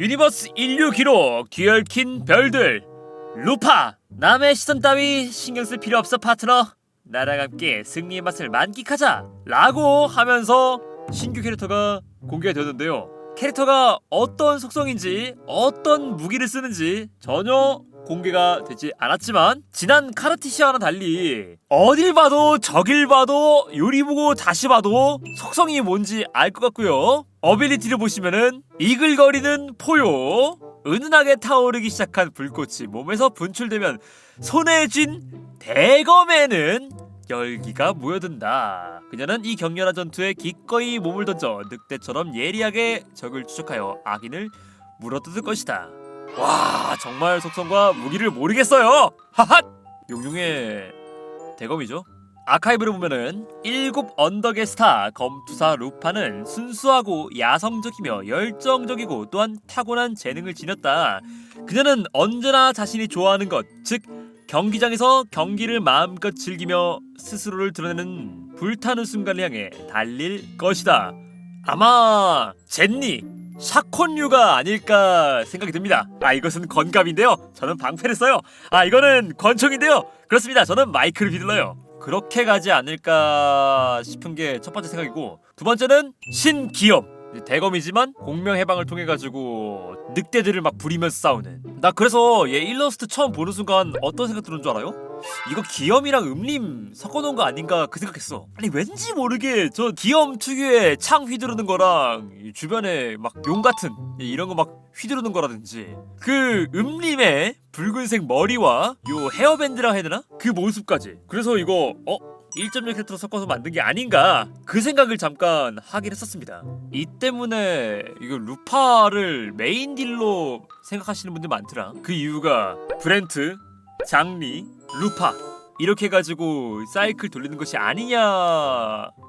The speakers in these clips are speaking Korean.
유니버스 인류 기록 뒤얽힌 별들. 루파 남의 시선 따위 신경 쓸 필요 없어 파트너. 나랑 함께 승리의 맛을 만끽하자 라고 하면서 신규 캐릭터가 공개가 되었는데요. 캐릭터가 어떤 속성인지 어떤 무기를 쓰는지 전혀 공개가 되지 않았지만 지난 카르티시아와는 달리 어딜 봐도 저길 봐도 요리 보고 다시 봐도 속성이 뭔지 알 것 같고요 어빌리티를 보시면은 이글거리는 포효 은은하게 타오르기 시작한 불꽃이 몸에서 분출되면 손에 쥔 대검에는 열기가 모여든다. 그녀는 이 격렬한 전투에 기꺼이 몸을 던져 늑대처럼 예리하게 적을 추적하여 악인을 물어뜯을 것이다. 와 정말 속성과 무기를 모르겠어요. 하핫 용용의 대검이죠. 아카이브를 보면은 일곱 언덕의 스타 검투사 루파는 순수하고 야성적이며 열정적이고 또한 타고난 재능을 지녔다. 그녀는 언제나 자신이 좋아하는 것, 즉 경기장에서 경기를 마음껏 즐기며 스스로를 드러내는 불타는 순간을 향해 달릴 것이다. 아마 젠니 샤콘류가 아닐까 생각이 듭니다. 아 이것은 건갑인데요. 저는 방패를 써요. 아 이거는 권총인데요. 그렇습니다. 저는 마이크를 휘둘러요. 그렇게 가지 않을까 싶은 게 첫 번째 생각이고 두 번째는 신기염. 대검이지만 공명 해방을 통해 가지고 늑대들을 막 부리면서 싸우는. 나 그래서 얘 일러스트 처음 보는 순간 어떤 생각 들은 줄 알아요? 이거 기염이랑 음림 섞어놓은 거 아닌가 그 생각했어. 아니 왠지 모르게 저 기염 특유의 창 휘두르는 거랑 이 주변에 막 용 같은 이런 거 막 휘두르는 거라든지 그 음림의 붉은색 머리와 요 헤어밴드라 해야 되나? 그 모습까지. 그래서 이거 어? 1.0 캐릭터로 섞어서 만든 게 아닌가 그 생각을 잠깐 하긴 했었습니다. 이 때문에 이거 루파를 메인 딜로 생각하시는 분들 많더라. 그 이유가 브렌트, 장리, 루파 이렇게 해가지고 사이클 돌리는 것이 아니냐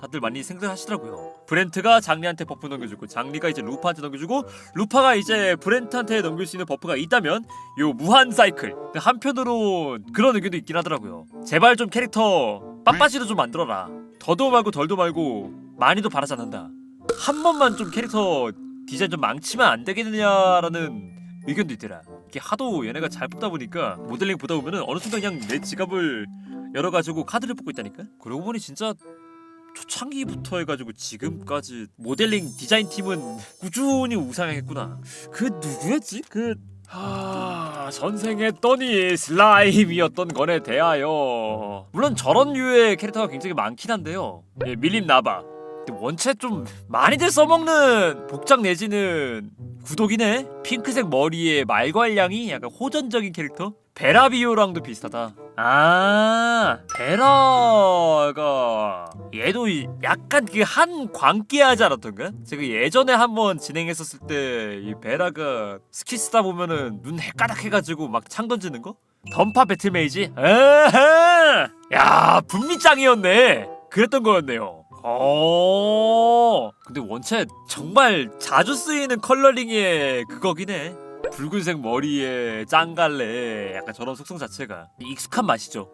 다들 많이 생각하시더라고요. 브렌트가 장리한테 버프 넘겨주고 장리가 이제 루파한테 넘겨주고 루파가 이제 브렌트한테 넘길 수 있는 버프가 있다면 요 무한 사이클 한편으로 그런 의견도 있긴 하더라고요. 제발 좀 캐릭터 빡빡이도 좀 만들어라. 더도 말고 덜도 말고 많이도 바라지 않는다. 한 번만 좀 캐릭터 디자인 좀 망치면 안 되겠느냐라는 의견도 있더라. 이게 하도 얘네가 잘 뽑다 보니까 모델링 보다 보면은 어느 순간 그냥 내 지갑을 열어가지고 카드를 뽑고 있다니까. 그러고 보니 진짜 초창기부터 해가지고 지금까지 모델링 디자인 팀은 꾸준히 우상향했구나. 그 누구였지? 그 하... 전생했더니 슬라임이었던 건에 대하여 물론 저런 류의 캐릭터가 굉장히 많긴 한데요. 예, 밀림 나바. 원체 좀 많이들 써먹는 복장 내지는 구독이네. 핑크색 머리에 말괄량이 약간 호전적인 캐릭터. 베라비오랑도 비슷하다. 아 베라가 얘도 이- 약간 그 한 광기하지 않았던가? 제가 예전에 한번 진행했었을 때 이 베라가 스킬 쓰다 보면은 눈 헷가닥 해가지고 막 창 던지는 거? 던파 배틀메이지? 에헤! 야 분미짱이었네. 그랬던 거였네요. 어. 근데 원체 정말 자주 쓰이는 컬러링의 그거긴 해. 붉은색 머리에 짱갈래 약간 저런 속성 자체가 익숙한 맛이죠.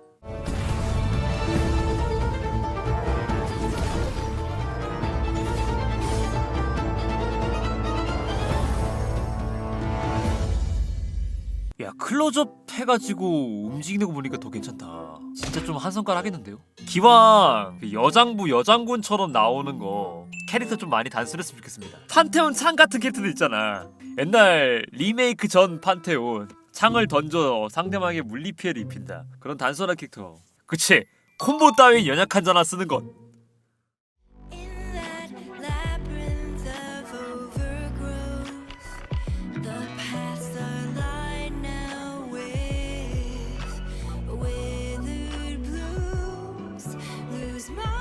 야 클로즈업 해가지고 움직이는 거 보니까 더 괜찮다. 진짜 좀한 손가락 하겠는데요? 기왕 그 여장부 여장군처럼 나오는 거 캐릭터 좀 많이 단순했으면 좋겠습니다. 판테온 창 같은 캐릭터들 있잖아. 옛날 리메이크 전 판테온 창을 던져 상대방에게 물리 피해를 입힌다. 그런 단순한 캐릭터. 그치? 콤보 따위 연약한 자나 쓰는 것. smile.